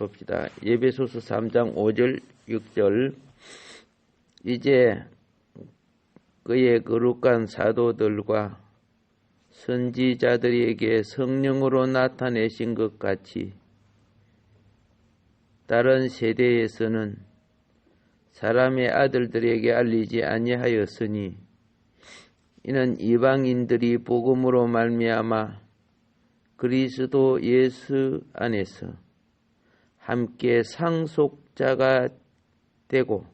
봅시다. 예배소서 3장 5절 6절 이제 그의 거룩한 사도들과 선지자들에게 성령으로 나타내신 것 같이 다른 세대에서는 사람의 아들들에게 알리지 아니하였으니 이는 이방인들이 복음으로 말미암아 그리스도 예수 안에서 함께 상속자가 되고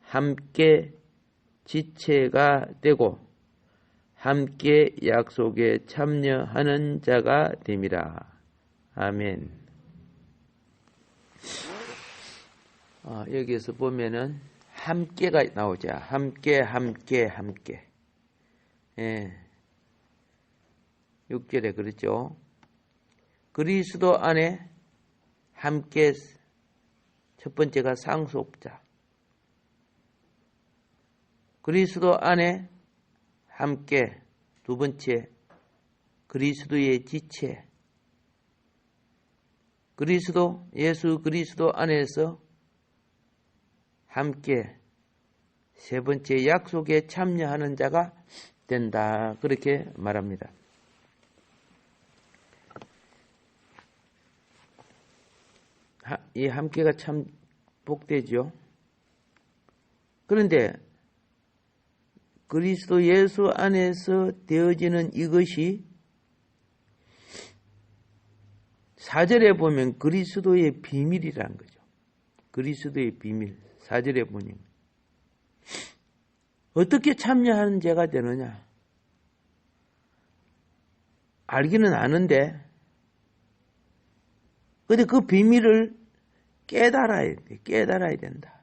함께 지체가 되고 함께 약속에 참여하는 자가 됨이라. 아멘. 어, 여기에서 보면은 함께가 나오자. 함께, 함께, 함께. 예. 6절에 그렇죠. 그리스도 안에 함께 첫 번째가 상속자. 그리스도 안에 함께 두 번째 그리스도의 지체. 그리스도 예수 그리스도 안에서 함께 세 번째 약속에 참여하는 자가 된다. 그렇게 말합니다. 이 함께가 참 복되죠. 그런데 그리스도 예수 안에서 되어지는 이것이 사절에 보면 그리스도의 비밀이라는 거죠. 그리스도의 비밀. 사절에 보니 어떻게 참여하는 자가 되느냐? 알기는 아는데 근데 그 비밀을 깨달아야 돼. 깨달아야 된다.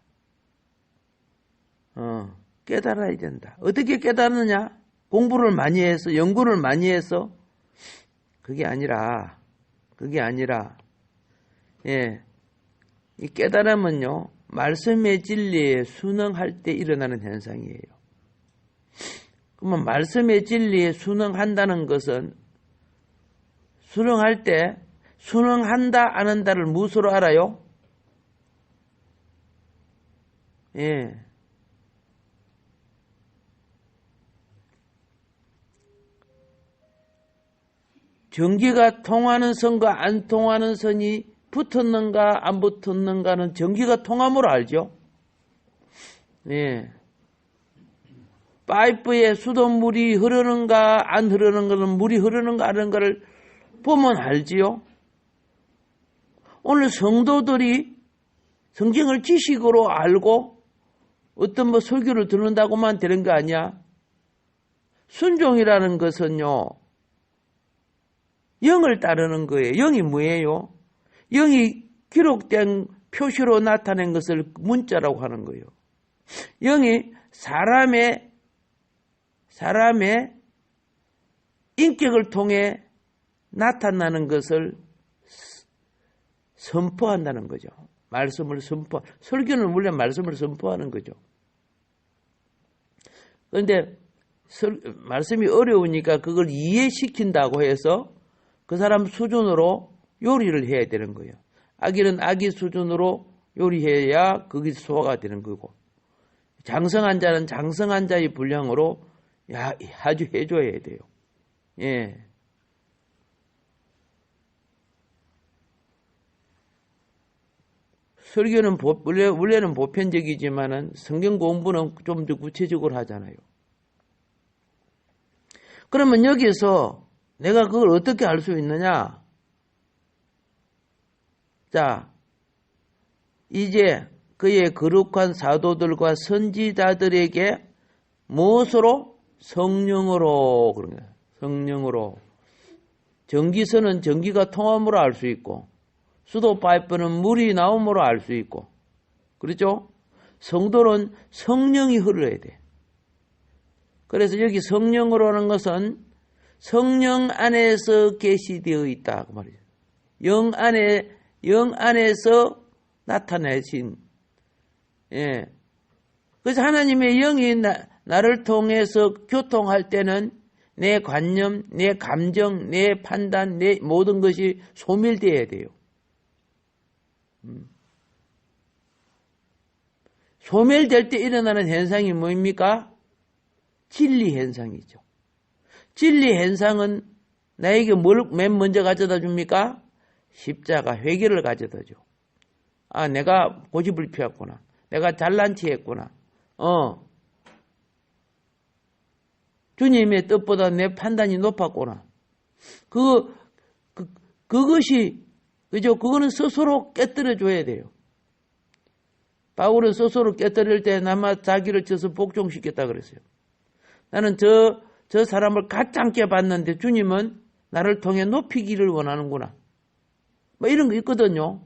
어, 깨달아야 된다. 어떻게 깨달느냐? 공부를 많이 해서, 연구를 많이 해서, 그게 아니라, 그게 아니라, 예, 이 깨달음은요, 말씀의 진리에 순응할 때 일어나는 현상이에요. 그러면 말씀의 진리에 순응한다는 것은, 순응할 때, 순응한다, 안 한다를 무엇으로 알아요? 예. 전기가 통하는 선과 안 통하는 선이 붙었는가 안 붙었는가는 전기가 통함으로 알죠. 예. 파이프에 수돗물이 흐르는가 안 흐르는가는 물이 흐르는가 안 흐르는가를 보면 알지요. 오늘 성도들이 성경을 지식으로 알고 어떤 뭐 설교를 듣는다고만 되는 거 아니야? 순종이라는 것은요, 영을 따르는 거예요. 영이 뭐예요? 영이 기록된 표시로 나타낸 것을 문자라고 하는 거예요. 영이 사람의, 사람의 인격을 통해 나타나는 것을 선포한다는 거죠. 말씀을 선포, 설교는 원래 말씀을 선포하는 거죠. 그런데 말씀이 어려우니까 그걸 이해시킨다고 해서 그 사람 수준으로 요리를 해야 되는 거예요. 아기는 아기 수준으로 요리해야 그게 소화가 되는 거고 장성한 자는 장성한 자의 분량으로 아주 해줘야 돼요. 예. 설교는 원래, 원래는 보편적이지만은 성경 공부는 좀 더 구체적으로 하잖아요. 그러면 여기서 내가 그걸 어떻게 알 수 있느냐? 자, 이제 그의 거룩한 사도들과 선지자들에게 무엇으로? 성령으로, 그런 거예요. 성령으로. 전기선은 전기가 통함으로 알 수 있고, 수도 파이프는 물이 나옴으로 알 수 있고 그렇죠? 성도는 성령이 흘러야 돼. 그래서 여기 성령으로 하는 것은 성령 안에서 계시되어 있다 그 말이죠. 영 안에 영 안에서 나타내신 예. 그래서 하나님의 영이 나, 나를 통해서 교통할 때는 내 관념, 내 감정, 내 판단, 내 모든 것이 소멸되어야 돼요. 음. 소멸될 때 일어나는 현상이 뭐입니까? 진리 현상이죠. 진리 현상은 나에게 뭘 맨 먼저 가져다 줍니까? 십자가 회개를 가져다 줘. 아, 내가 고집을 피웠구나. 내가 잘난 체 했구나. 어. 주님의 뜻보다 내 판단이 높았구나. 그, 그, 그것이, 그죠? 그거는 스스로 깨뜨려 줘야 돼요. 바울은 스스로 깨뜨릴 때 나마 자기를 쳐서 복종시켰다 그랬어요. 나는 저, 저 사람을 가짱게 봤는데 주님은 나를 통해 높이기를 원하는구나. 뭐 이런 거 있거든요.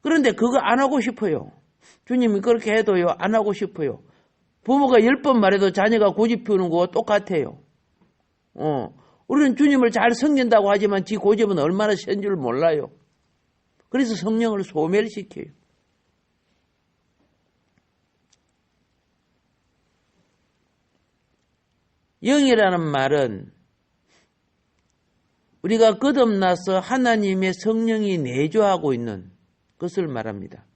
그런데 그거 안 하고 싶어요. 주님이 그렇게 해도요, 안 하고 싶어요. 부모가 열 번 말해도 자녀가 고집 피우는 거와 똑같아요. 어. 우리는 주님을 잘 섬긴다고 하지만 지 고집은 얼마나 센 줄 몰라요. 그래서 성령을 소멸시켜요. 영이라는 말은 우리가 거듭나서 하나님의 성령이 내조하고 있는 것을 말합니다.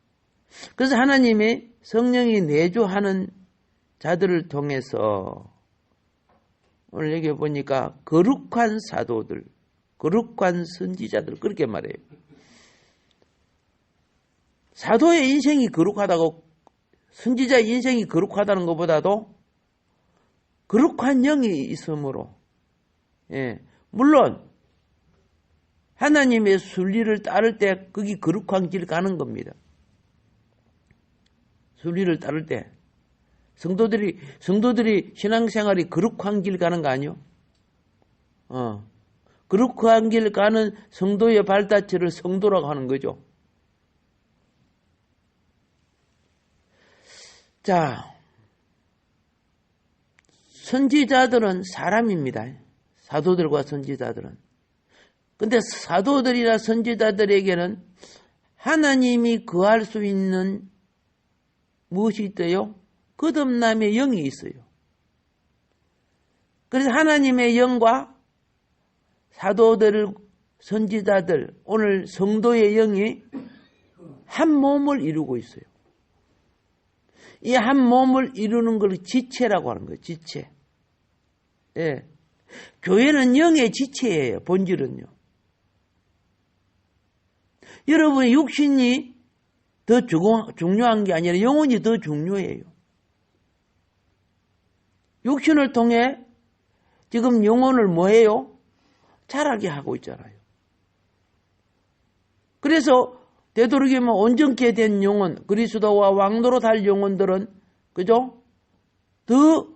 그래서 하나님의 성령이 내조하는 자들을 통해서 오늘 여기 보니까 거룩한 사도들, 거룩한 선지자들 그렇게 말해요. 사도의 인생이 거룩하다고 선지자 인생이 거룩하다는 것보다도 거룩한 영이 있으므로 예, 물론 하나님의 순리를 따를 때 거기 거룩한 길 가는 겁니다. 순리를 따를 때 성도들이 성도들이 신앙생활이 거룩한 길 가는 거 아니요? 어. 거룩한 길 가는 성도의 발자취를 성도라고 하는 거죠. 자, 선지자들은 사람입니다. 사도들과 선지자들은. 근데 사도들이나 선지자들에게는 하나님이 거할 수 있는 무엇이 있대요? 거듭남의 영이 있어요. 그래서 하나님의 영과 사도들, 선지자들, 오늘 성도의 영이 한 몸을 이루고 있어요. 이 한 몸을 이루는 걸 지체라고 하는 거예요. 지체. 예. 교회는 영의 지체예요. 본질은요. 여러분의 육신이 더 중요한 게 아니라 영혼이 더 중요해요. 육신을 통해 지금 영혼을 뭐해요? 자라게 하고 있잖아요. 그래서 되도록이면 온전케 된 영혼, 그리스도와 왕도로 달 영혼들은 그죠? 더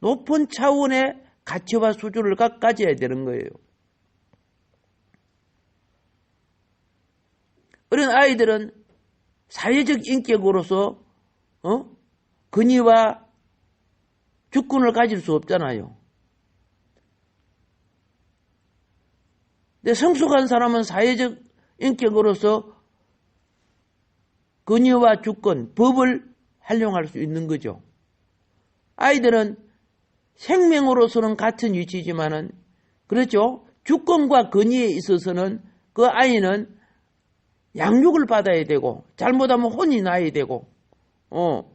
높은 차원의 가치와 수준을 가져야 되는 거예요. 어린 아이들은 사회적 인격으로서 어? 근위와 주권을 가질 수 없잖아요. 근데 성숙한 사람은 사회적 인격으로서 근위와 주권, 법을 활용할 수 있는 거죠. 아이들은 생명으로서는 같은 위치지만은 그렇죠. 주권과 근위에 있어서는 그 아이는 양육을 받아야 되고 잘못하면 혼이 나야 되고 어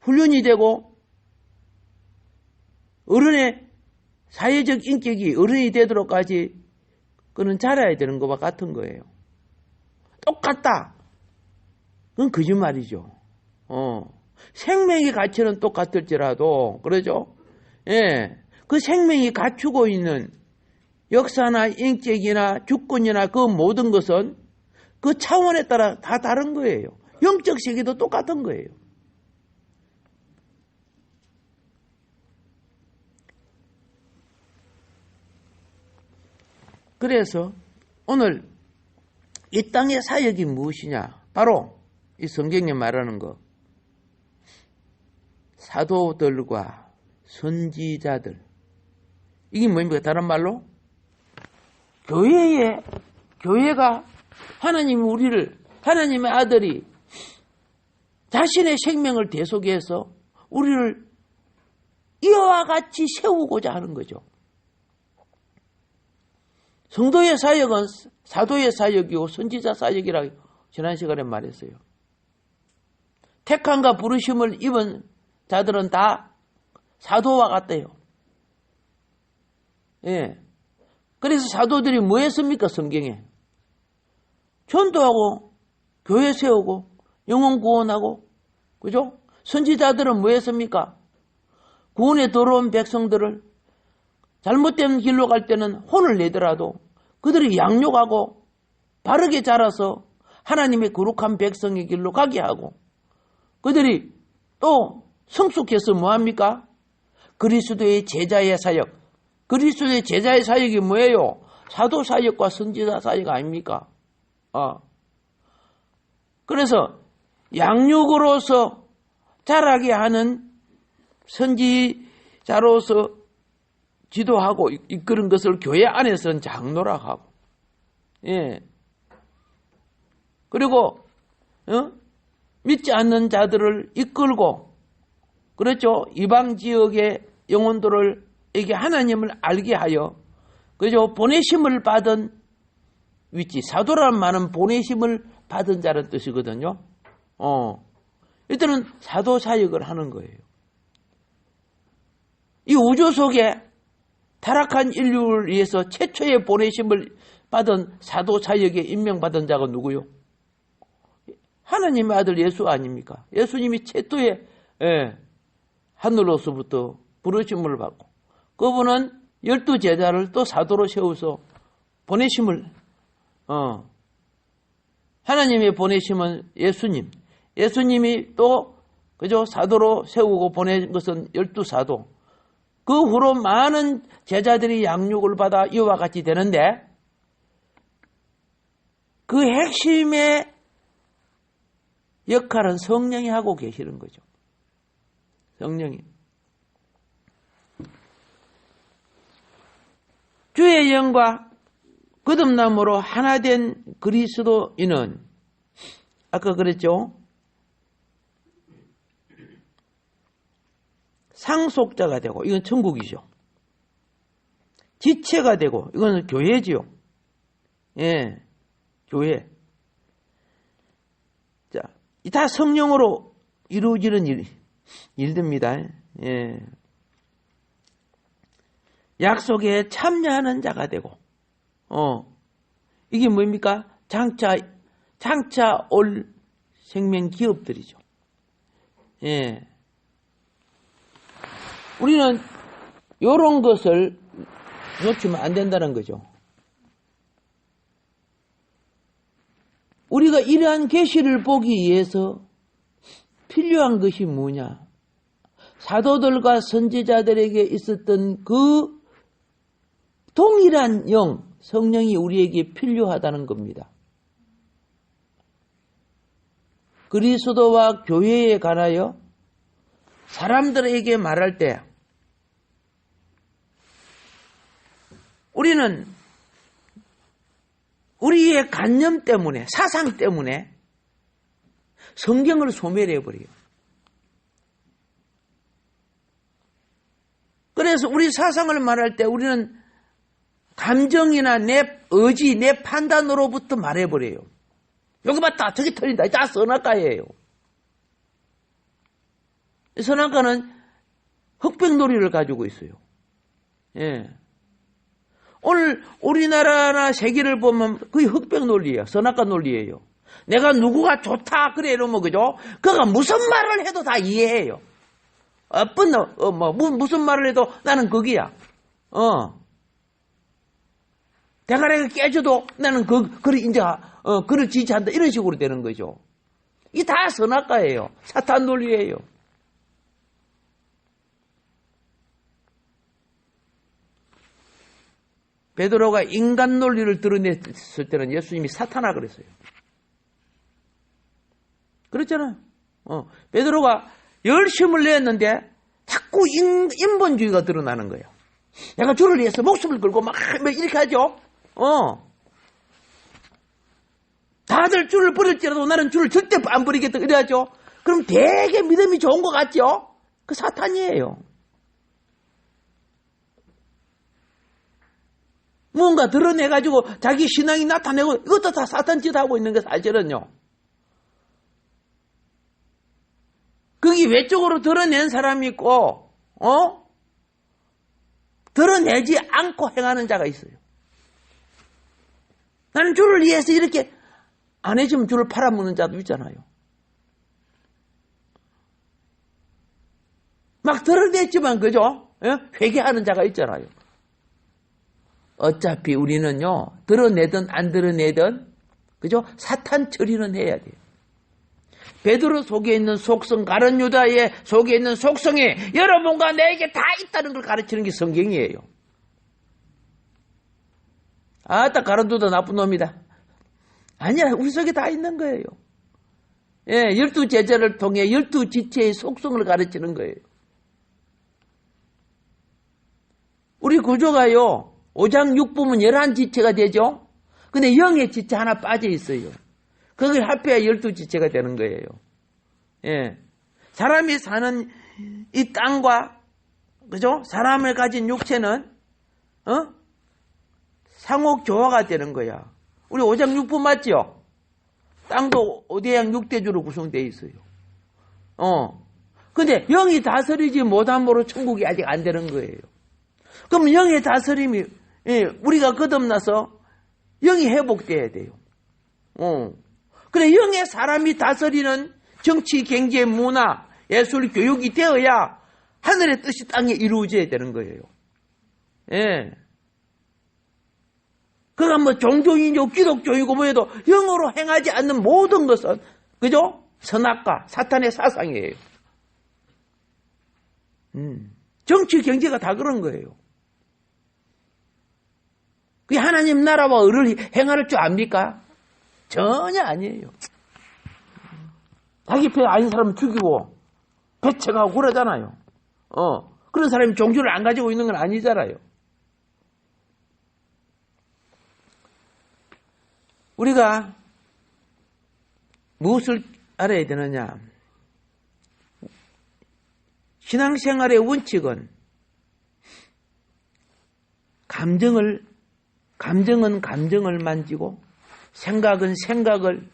훈련이 되고 어른의 사회적 인격이 어른이 되도록까지 그는 자라야 되는 것과 같은 거예요. 똑같다. 그건 거짓말이죠. 어. 생명의 가치는 똑같을지라도, 그러죠? 예. 그 생명이 갖추고 있는 역사나 인격이나 주권이나 그 모든 것은 그 차원에 따라 다 다른 거예요. 영적 세계도 똑같은 거예요. 그래서 오늘 이 땅의 사역이 무엇이냐? 바로 이 성경에 말하는 거. 사도들과 선지자들. 이게 뭡니까? 다른 말로? 교회에, 교회가 하나님 우리를, 하나님의 아들이 자신의 생명을 대속해서 우리를 이와 같이 세우고자 하는 거죠. 성도의 사역은 사도의 사역이고 선지자 사역이라고 지난 시간에 말했어요. 택함과 부르심을 입은 자들은 다 사도와 같대요. 예. 그래서 사도들이 뭐 했습니까, 성경에? 전도하고, 교회 세우고, 영혼 구원하고, 그죠? 선지자들은 뭐 했습니까? 구원에 들어온 백성들을 잘못된 길로 갈 때는 혼을 내더라도 그들이 양육하고 바르게 자라서 하나님의 거룩한 백성의 길로 가게 하고 그들이 또 성숙해서 뭐합니까? 그리스도의 제자의 사역. 그리스도의 제자의 사역이 뭐예요? 사도 사역과 선지자 사역 아닙니까? 아. 그래서 양육으로서 자라게 하는 선지자로서 지도하고 이끄는 것을 교회 안에서는 장로라고 하고, 예. 그리고, 어? 믿지 않는 자들을 이끌고, 그렇죠. 이방 지역의 영혼들을, 에게 하나님을 알게 하여, 그죠. 보내심을 받은 위치, 사도라는 말은 보내심을 받은 자는 뜻이거든요. 어. 이들은 사도 사역을 하는 거예요. 이 우주 속에 타락한 인류를 위해서 최초의 보내심을 받은 사도 사역에 임명받은 자가 누구요? 하나님의 아들 예수 아닙니까? 예수님이 최초의 예, 하늘로서부터 부르심을 받고 그분은 열두 제자를 또 사도로 세워서 보내심을 어, 하나님의 보내심은 예수님 예수님이 또 그죠 사도로 세우고 보낸 것은 열두 사도 그 후로 많은 제자들이 양육을 받아 이와 같이 되는데 그 핵심의 역할은 성령이 하고 계시는 거죠. 성령이. 주의 영과 거듭남으로 하나 된 그리스도인은 아까 그랬죠. 상속자가 되고 이건 천국이죠. 지체가 되고 이거는 교회지요. 예, 교회. 자, 다 성령으로 이루어지는 일, 일듭니다. 예. 약속에 참여하는 자가 되고, 어, 이게 뭡니까? 장차, 장차 올 생명 기업들이죠. 예. 우리는 이런 것을 놓치면 안 된다는 거죠. 우리가 이러한 계시를 보기 위해서 필요한 것이 뭐냐? 사도들과 선지자들에게 있었던 그 동일한 영, 성령이 우리에게 필요하다는 겁니다. 그리스도와 교회에 관하여 사람들에게 말할 때 우리는 우리의 관념 때문에, 사상 때문에 성경을 소멸해버려요. 그래서 우리 사상을 말할 때 우리는 감정이나 내 의지, 내 판단으로부터 말해버려요. 여기 봤다, 저기 틀린다. 다 선악가예요. 선악가는 흑백놀이를 가지고 있어요. 예. 오늘 우리나라나 세계를 보면 거의 흑백 논리예요. 선악과 논리예요. 내가 누구가 좋다 그래 이러면 그죠? 그가 무슨 말을 해도 다 이해해요. 어떤 어, 뭐 무슨 말을 해도 나는 거기야. 어. 대가리가 깨져도 나는 그 그를 인제 어 그를 지지한다 이런 식으로 되는 거죠. 이 다 선악과예요. 사탄 논리예요. 베드로가 인간 논리를 드러냈을 때는 예수님이 사탄아 그랬어요. 그렇잖아. 어, 베드로가 열심을 냈는데 자꾸 인, 인본주의가 드러나는 거예요. 내가 주를 위해서 목숨을 걸고 막 이렇게 하죠. 어. 다들 줄을 버릴지라도 나는 줄을 절대 안 버리겠다 그래야죠. 그럼 되게 믿음이 좋은 것 같죠? 그 사탄이에요. 뭔가 드러내가지고 자기 신앙이 나타내고 이것도 다 사탄 짓 하고 있는 게 사실은요. 거기 외적으로 드러낸 사람이 있고, 어? 드러내지 않고 행하는 자가 있어요. 나는 주를 위해서 이렇게 안 해주면 주를 팔아먹는 자도 있잖아요. 막 드러냈지만, 그죠? 예? 회개하는 자가 있잖아요. 어차피 우리는요, 드러내든 안 드러내든, 그죠? 사탄 처리는 해야 돼요. 베드로 속에 있는 속성, 가른 유다의 속에 있는 속성이 여러분과 내게 다 있다는 걸 가르치는 게 성경이에요. 아따, 가른 유다 나쁜 놈이다. 아니야, 우리 속에 다 있는 거예요. 예, 열두 제자를 통해 열두 지체의 속성을 가르치는 거예요. 우리 구조가요, 5장 6부면 11지체가 되죠? 근데 영의 지체 하나 빠져 있어요. 그걸 합해야 12지체가 되는 거예요. 예. 사람이 사는 이 땅과, 그죠? 사람을 가진 육체는, 어? 상호 교화가 되는 거야. 우리 5장 6부 맞죠? 땅도 5대양 6대주로 구성되어 있어요. 어. 근데 영이 다스리지 못함으로 천국이 아직 안 되는 거예요. 그럼 영의 다스림이 예, 우리가 거듭나서 영이 회복돼야 돼요. 어. 그래 영의 사람이 다스리는 정치, 경제, 문화, 예술, 교육이 되어야 하늘의 뜻이 땅에 이루어져야 되는 거예요. 예. 그가 뭐 종교인이고 기독교이고 뭐해도 영어로 행하지 않는 모든 것은 그죠? 선악과 사탄의 사상이에요. 음. 정치, 경제가 다 그런 거예요. 하나님 나라와 을을 행할 줄 압니까? 전혀 아니에요. 자기 배 아닌 사람 죽이고 배척하고 그러잖아요. 어. 그런 사람이 종교를 안 가지고 있는 건 아니잖아요. 우리가 무엇을 알아야 되느냐? 신앙생활의 원칙은 감정을 감정은 감정을 만지고 생각은 생각을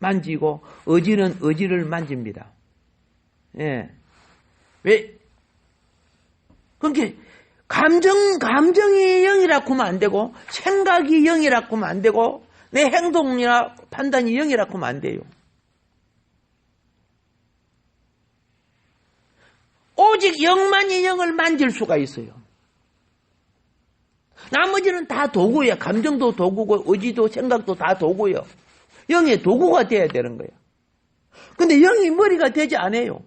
만지고 의지는 의지를 만집니다. 예. 왜? 그렇게 감정 감정이 영이라고 하면 안 되고 생각이 영이라고 하면 안 되고 내 행동이나 판단이 영이라고 하면 안 돼요. 오직 영만이 영을 만질 수가 있어요. 나머지는 다 도구야. 감정도 도구고, 의지도 생각도 다 도구요. 영의 도구가 돼야 되는 거야. 근데 영이 머리가 되지 않아요.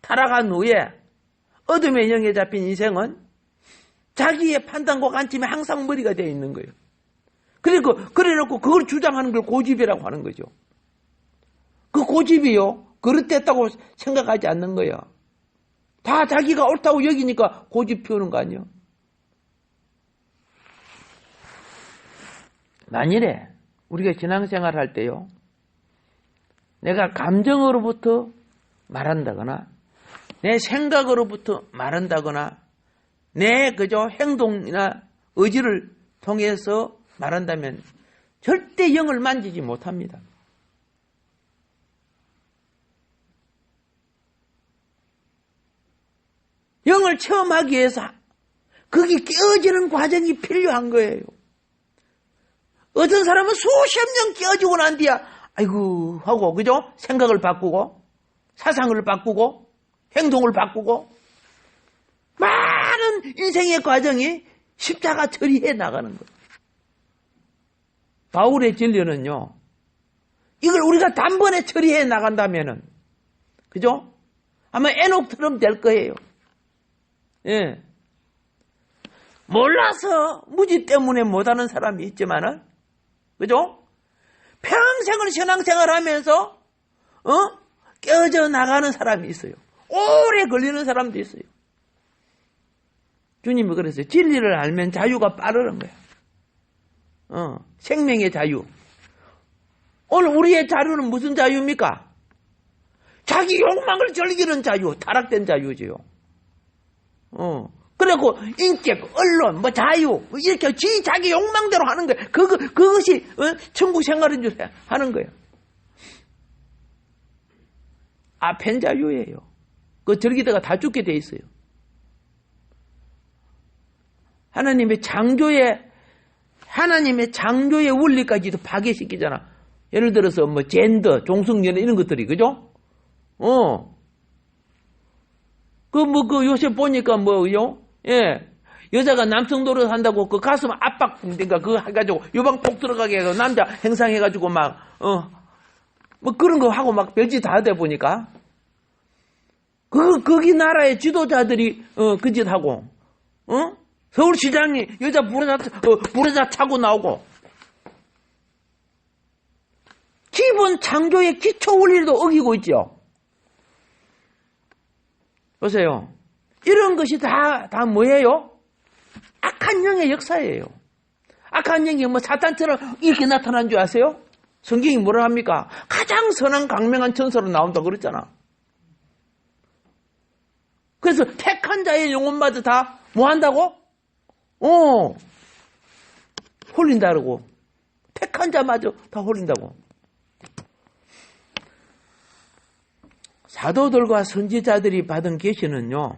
타락한 후에 어둠의 영에 잡힌 인생은 자기의 판단과 관점이 항상 머리가 되어 있는 거예요. 그리고 그래 놓고 그걸 주장하는 걸 고집이라고 하는 거죠. 그 고집이요. 그릇됐다고 생각하지 않는 거야. 다 자기가 옳다고 여기니까 고집 피우는 거 아니에요. 만일에 우리가 신앙생활 할 때요, 내가 감정으로부터 말한다거나, 내 생각으로부터 말한다거나, 내 그저 행동이나 의지를 통해서 말한다면 절대 영을 만지지 못합니다. 영을 체험하기 위해서 거기 깨어지는 과정이 필요한 거예요. 어떤 사람은 수십 년 깨어지고 난 뒤야, 아이고, 하고, 그죠? 생각을 바꾸고, 사상을 바꾸고, 행동을 바꾸고, 많은 인생의 과정이 십자가 처리해 나가는 거예요. 바울의 진리는요, 이걸 우리가 단번에 처리해 나간다면은, 그죠? 아마 에녹처럼 될 거예요. 예. 몰라서 무지 때문에 못하는 사람이 있지만은, 그죠? 평생을 신앙생활 하면서, 어? 깨어져 나가는 사람이 있어요. 오래 걸리는 사람도 있어요. 주님이 그랬어요. 진리를 알면 자유가 빠르는 거야. 어, 생명의 자유. 오늘 우리의 자유는 무슨 자유입니까? 자기 욕망을 즐기는 자유, 타락된 자유지요. 어, 그리고 인격, 언론, 뭐 자유 뭐 이렇게 지 자기 욕망대로 하는 거예요. 그거 그것이 어? 천국 생활인 줄 하는 거예요. 아펜 자유예요. 그 저기다가 다 죽게 돼 있어요. 하나님의 창조의 하나님의 창조의 원리까지도 파괴시키잖아. 예를 들어서 뭐 젠더, 종성연애 이런 것들이 그죠? 어. 그 뭐그 요새 보니까 뭐요? 예. 여자가 남성 노릇 한다고 그 가슴 압박 그러니까 그거 해가지고 유방폭 들어가게 해서 남자 행상해가지고 막 어. 뭐 그런 거 하고 막 별짓 다 하다 보니까 그 거기 나라의 지도자들이 어 그 짓 하고 어 서울시장이 여자 부르자 어, 부르자 차고 나오고 기본 창조의 기초 원리도 어기고 있죠. 보세요. 이런 것이 다, 다 뭐예요? 악한 영의 역사예요. 악한 영이 뭐 사탄처럼 이렇게 나타난 줄 아세요? 성경이 뭐라 합니까? 가장 선한 강명한 천사로 나온다 그랬잖아. 그래서 택한 자의 영혼마저 다 뭐 한다고? 어, 홀린다 그러고. 택한 자마저 다 홀린다고. 사도들과 선지자들이 받은 계시는요,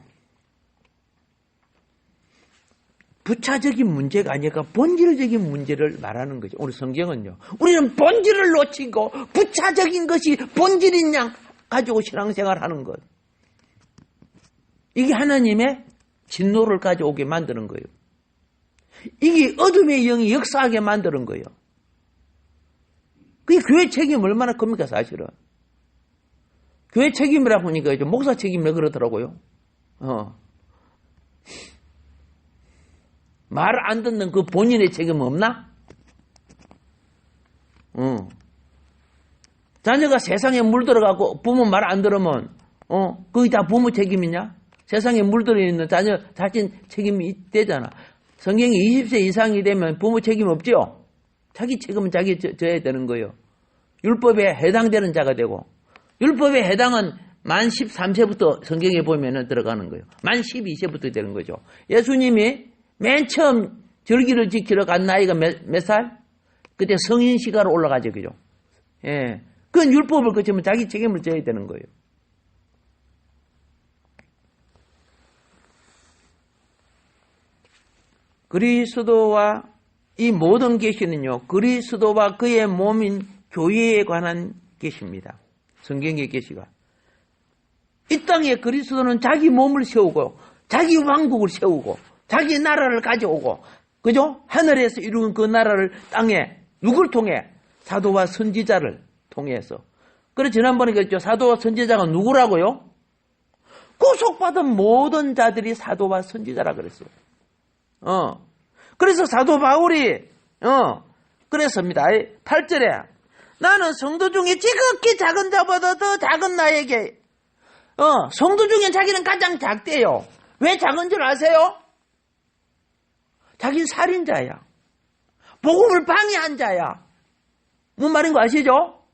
부차적인 문제가 아니라 본질적인 문제를 말하는 거죠. 우리 성경은요. 우리는 본질을 놓치고 부차적인 것이 본질인 양 가지고 신앙생활 하는 것. 이게 하나님의 진노를 가져오게 만드는 거예요. 이게 어둠의 영이 역사하게 만드는 거예요. 그게 교회 책임 얼마나 큽니까, 사실은. 교회 책임이라 보니까 이제 목사 책임이라 그러더라고요. 어. 말 안 듣는 그 본인의 책임 없나? 어. 자녀가 세상에 물들어가고 부모 말 안 들으면, 어, 그게 다 부모 책임이냐? 세상에 물들어 있는 자녀 자신 책임이 되잖아. 성경이 20세 이상이 되면 부모 책임 없죠? 자기 책임은 자기 져, 져야 되는 거예요. 율법에 해당되는 자가 되고, 율법에 해당은 만 13세부터 성경에 보면 들어가는 거예요. 만 12세부터 되는 거죠. 예수님이 맨 처음 절기를 지키러 간 나이가 몇, 몇 살? 그때 성인 시가로 올라가죠. 그죠? 예. 그건 율법을 거치면 자기 책임을 져야 되는 거예요. 그리스도와 이 모든 계시는요, 그리스도와 그의 몸인 교회에 관한 계시입니다. 성경의 계시가. 이 땅에 그리스도는 자기 몸을 세우고, 자기 왕국을 세우고, 자기 나라를 가져오고, 그죠? 하늘에서 이룬 그 나라를 땅에 누굴 통해? 사도와 선지자를 통해서. 그래 지난번에 그랬죠. 사도와 선지자가 누구라고요? 구속받은 모든 자들이 사도와 선지자라 그랬어요. 어. 그래서 사도 바울이 어. 그랬습니다. 8절에 나는 성도 중에 지극히 작은 자보다 더 작은 나에게 어, 성도 중에 자기는 가장 작대요. 왜 작은 줄 아세요? 자기는 살인자야. 복음을 방해한 자야. 뭔 말인 거 아시죠?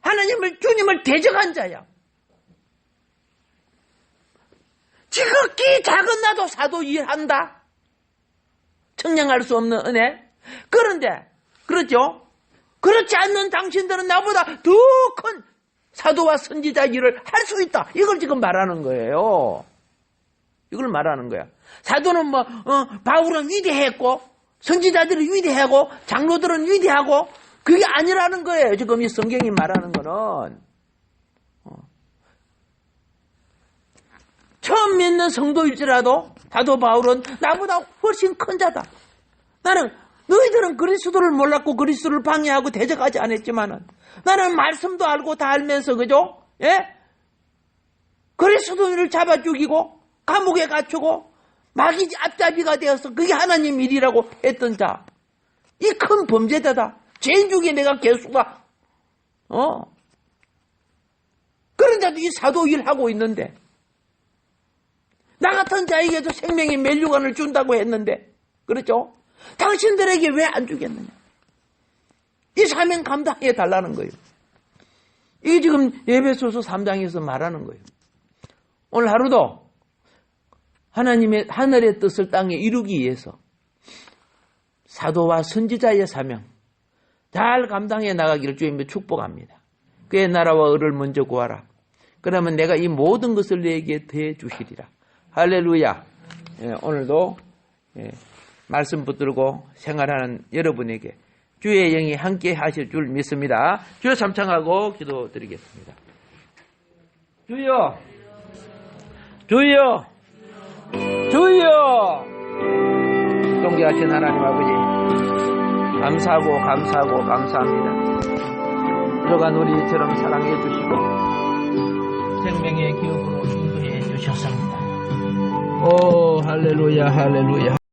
하나님을, 주님을 대적한 자야. 지극히 작은 나도 사도 일한다. 청량할 수 없는 은혜. 그런데, 그렇죠? 그렇지 않는 당신들은 나보다 더 큰 사도와 선지자 일을 할 수 있다. 이걸 지금 말하는 거예요. 이걸 말하는 거야. 사도는 뭐, 어, 바울은 위대했고, 선지자들이 위대하고, 장로들은 위대하고, 그게 아니라는 거예요. 지금 이 성경이 말하는 거는. 어. 처음 믿는 성도일지라도, 사도 바울은 나보다 훨씬 큰 자다. 나는 너희들은 그리스도를 몰랐고 그리스도를 방해하고 대적하지 않았지만은 나는 말씀도 알고 다 알면서 그죠? 예? 그리스도인을 잡아 죽이고 감옥에 갇히고 마귀 앞잡이가 되어서 그게 하나님 일이라고 했던 자. 이 큰 범죄자다. 죄인 중에 내가 개수가 어. 그런 자도 이 사도 일 하고 있는데 나 같은 자에게도 생명의 멸류관을 준다고 했는데 그렇죠? 당신들에게 왜 안 주겠느냐? 이 사명 감당해 달라는 거예요. 이게 지금 예배소서 3장에서 말하는 거예요. 오늘 하루도 하나님의 하늘의 뜻을 땅에 이루기 위해서 사도와 선지자의 사명 잘 감당해 나가기를 주님의 축복합니다. 그의 나라와 의를 먼저 구하라. 그러면 내가 이 모든 것을 내게 더해 주시리라. 할렐루야. 예, 오늘도 예, 말씀 붙들고 생활하는 여러분에게 주의 영이 함께 하실 줄 믿습니다. 주여 참창하고 기도드리겠습니다. 주여, 주여, 주여. 존귀하신 하나님 아버지, 감사하고 감사하고 감사합니다. 부족한 우리처럼 사랑해 주시고 생명의 기업으로 인도해 주셨습니다. 오 할렐루야 할렐루야.